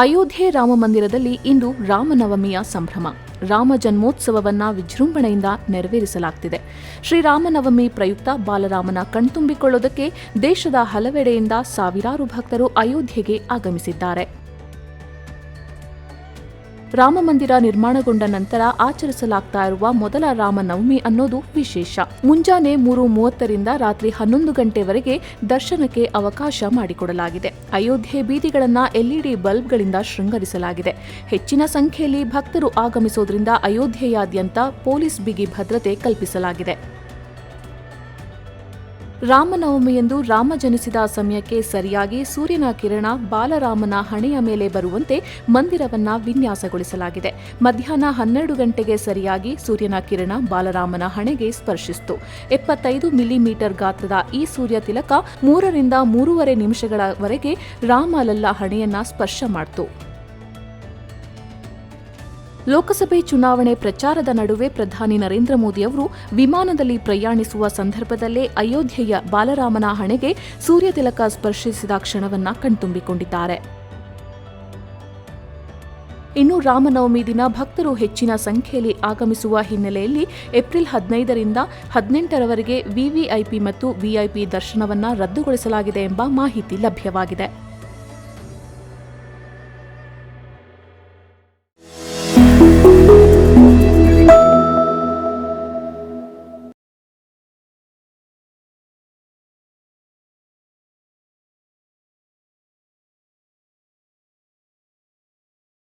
ಅಯೋಧ್ಯೆ ರಾಮ ಮಂದಿರದಲ್ಲಿ ಇಂದು ರಾಮನವಮಿಯ ಸಂಭ್ರಮ. ರಾಮ ಜನ್ಮೋತ್ಸವವನ್ನ ವಿಜೃಂಭಣೆಯಿಂದ ನೆರವೇರಿಸಲಾಗುತ್ತಿದೆ ಶ್ರೀರಾಮನವಮಿ ಪ್ರಯುಕ್ತ ಬಾಲರಾಮನ ಕಣ್ತುಂಬಿಕೊಳ್ಳೋದಕ್ಕೆ ದೇಶದ ಹಲವೆಡೆಯಿಂದ ಸಾವಿರಾರು ಭಕ್ತರು ಅಯೋಧ್ಯೆಗೆ ಆಗಮಿಸಿದ್ದಾರೆ. ರಾಮಮಂದಿರ ನಿರ್ಮಾಣಗೊಂಡ ನಂತರ ಆಚರಿಸಲಾಗ್ತಾ ಇರುವ ಮೊದಲ ರಾಮನವಮಿ ಅನ್ನೋದು ವಿಶೇಷ. ಮುಂಜಾನೆ ಮೂರು ಮೂವತ್ತರಿಂದ ರಾತ್ರಿ ಹನ್ನೊಂದು ಗಂಟೆವರೆಗೆ ದರ್ಶನಕ್ಕೆ ಅವಕಾಶ ಮಾಡಿಕೊಡಲಾಗಿದೆ. ಅಯೋಧ್ಯೆ ಬೀದಿಗಳನ್ನ ಎಲ್ಇಡಿ ಬಲ್ಬ್ಗಳಿಂದ ಶೃಂಗರಿಸಲಾಗಿದೆ. ಹೆಚ್ಚಿನ ಸಂಖ್ಯೆಯಲ್ಲಿ ಭಕ್ತರು ಆಗಮಿಸೋದ್ರಿಂದ ಅಯೋಧ್ಯೆಯಾದ್ಯಂತ ಪೊಲೀಸ್ ಬಿಗಿ ಭದ್ರತೆ ಕಲ್ಪಿಸಲಾಗಿದೆ. ರಾಮನವಮಿಯಂದು ರಾಮ ಜನಿಸಿದ ಸಮಯಕ್ಕೆ ಸರಿಯಾಗಿ ಸೂರ್ಯನ ಕಿರಣ ಬಾಲರಾಮನ ಹಣೆಯ ಮೇಲೆ ಬರುವಂತೆ ಮಂದಿರವನ್ನ ವಿನ್ಯಾಸಗೊಳಿಸಲಾಗಿದೆ. ಮಧ್ಯಾಹ್ನ ಹನ್ನೆರಡು ಗಂಟೆಗೆ ಸರಿಯಾಗಿ ಸೂರ್ಯನ ಕಿರಣ ಬಾಲರಾಮನ ಹಣೆಗೆ ಸ್ಪರ್ಶಿಸಿತು. ಎಪ್ಪತ್ತೈದು ಮಿಲಿಮೀಟರ್ ಗಾತ್ರದ ಈ ಸೂರ್ಯ ತಿಲಕ ಮೂರರಿಂದ ಮೂರುವರೆ ನಿಮಿಷಗಳವರೆಗೆ ರಾಮಲಲ್ಲ ಹಣೆಯನ್ನ ಸ್ಪರ್ಶ ಮಾಡಿತು. ಲೋಕಸಭೆ ಚುನಾವಣೆ ಪ್ರಚಾರದ ನಡುವೆ ಪ್ರಧಾನಿ ನರೇಂದ್ರ ಮೋದಿ ಅವರು ವಿಮಾನದಲ್ಲಿ ಪ್ರಯಾಣಿಸುವ ಸಂದರ್ಭದಲ್ಲೇ ಅಯೋಧ್ಯೆಯ ಬಾಲರಾಮನ ಹಣೆಗೆ ಸೂರ್ಯ ತಿಲಕ ಸ್ಪರ್ಶಿಸಿದ ಕ್ಷಣವನ್ನ ಕಣ್ತುಂಬಿಕೊಂಡಿದ್ದಾರೆ. ಇನ್ನು ರಾಮನವಮಿ ದಿನ ಭಕ್ತರು ಹೆಚ್ಚಿನ ಸಂಖ್ಯೆಯಲ್ಲಿ ಆಗಮಿಸುವ ಹಿನ್ನೆಲೆಯಲ್ಲಿ ಏಪ್ರಿಲ್ ಹದಿನೈದರಿಂದ ಹದಿನೆಂಟರವರೆಗೆ ವಿವಿಐಪಿ ಮತ್ತು ವಿಐಪಿ ದರ್ಶನವನ್ನು ರದ್ದುಗೊಳಿಸಲಾಗಿದೆ ಎಂಬ ಮಾಹಿತಿ ಲಭ್ಯವಾಗಿದೆ.